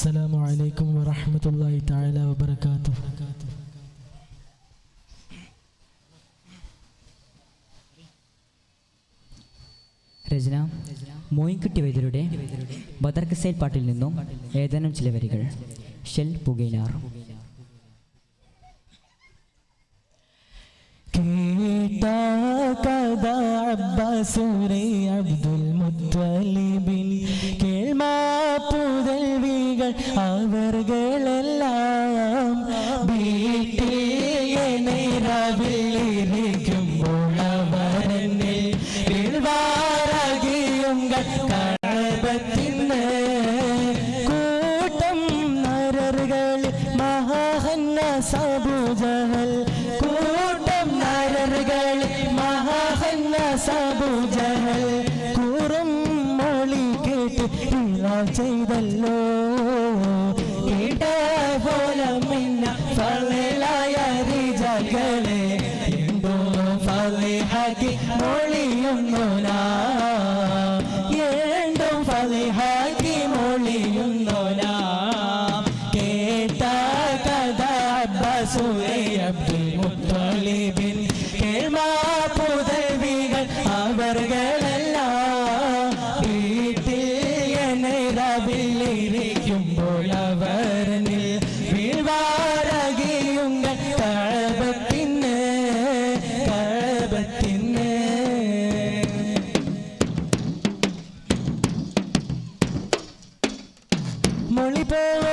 السلام عليكم ورحمة الله تعالى وبركاته രചന മോയിൻകുട്ടി വൈദ്യരുടെ ബദർ കസേൽ പാട്ടിൽ നിന്നും ഏതാനും ചില വരികൾ ഷെൽ പുകയിലാർ കേട്ട കഥ അബ്ബാസൂരെ അവർകളെല്ലാം വീട്ടിൽ നിറവിലിരിക്കുമ്പോൾ അവരെന്നെ വീഴ്വാരകിയുങ്ങൾ കഴപത്തിന്ന് കൂട്ടം നരറുകൾ മഹാഹന്ന സബുജഹൽ കൂട്ടം നരറുകൾ മഹാഹന്ന സബുജഹൽ കൂറും മൊഴി കേട്ട് ചെയ്തല്ലോ. റിജകളെ എന്തോ ഫലിഹാക്കി മൊഴിയുന്നു മൊഴി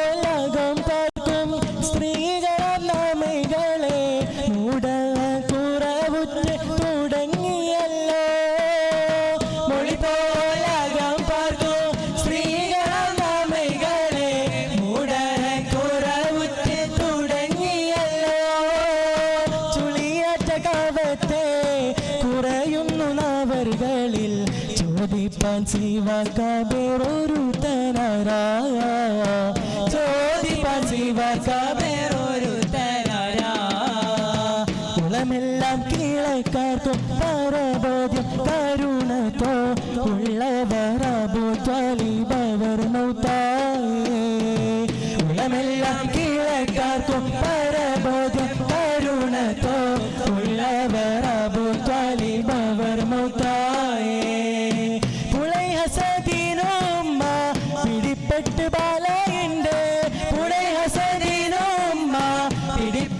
ചോദിപ്പാൻ ശിവകബേറൊരു തനരാ. ചോദിപ്പാൻ ശിവകബേറൊരു തനരാ. കുളമെല്ലാം കീഴക്കാർക്കും പരബോധ്യം കരുണത്തോ ഉള്ളവരബോ ത്വലിബവർ മൗത്തായേ. ഉളമെല്ലാം കീഴക്കാർക്കും പരബോധ്യം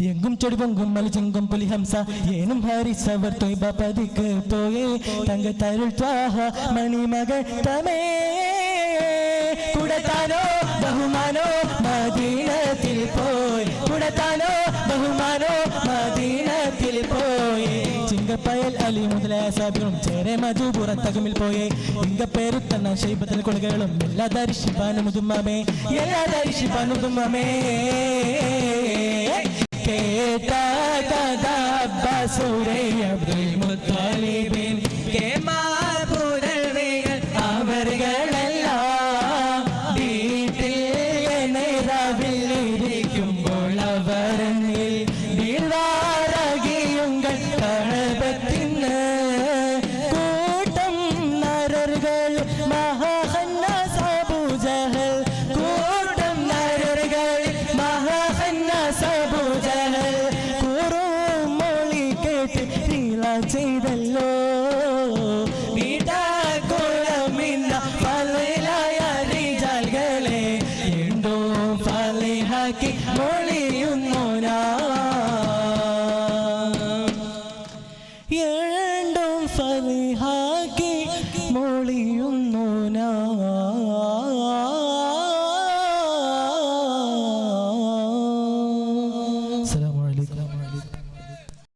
എങ്കും ചൊടി പൊങ്കും മലിചെങ്കും പുലിഹംസ. ഏനും ഹരിസവർ തൊയ്ബ പതിക്ക് പോയേ. തങ്ക തരുൾ ത്വാഹ മണിമകൾ തമേ. കുടത്താനോ ബഹുമാനോ മദീനത്തിൽ പോയി. കുടത്താനോ ബഹുമാനോ മദീനത്തിൽ പോയി. ചിങ്കപ്പയൽ അലി മുതലായ സാബികളും ചേരെ മധു മധുപുറത്തകമിൽ പോയേ. ഇങ്കപ്പേരുത്തന്ന ശൈബത്തിൽ കൊളുകളും എല്ലാ ദരിശിപ്പാനും മുതുമ്മേ എല്ലാ ദർശിപ്പാനും കേട്ട കഥ അബ്ബാസുരൈ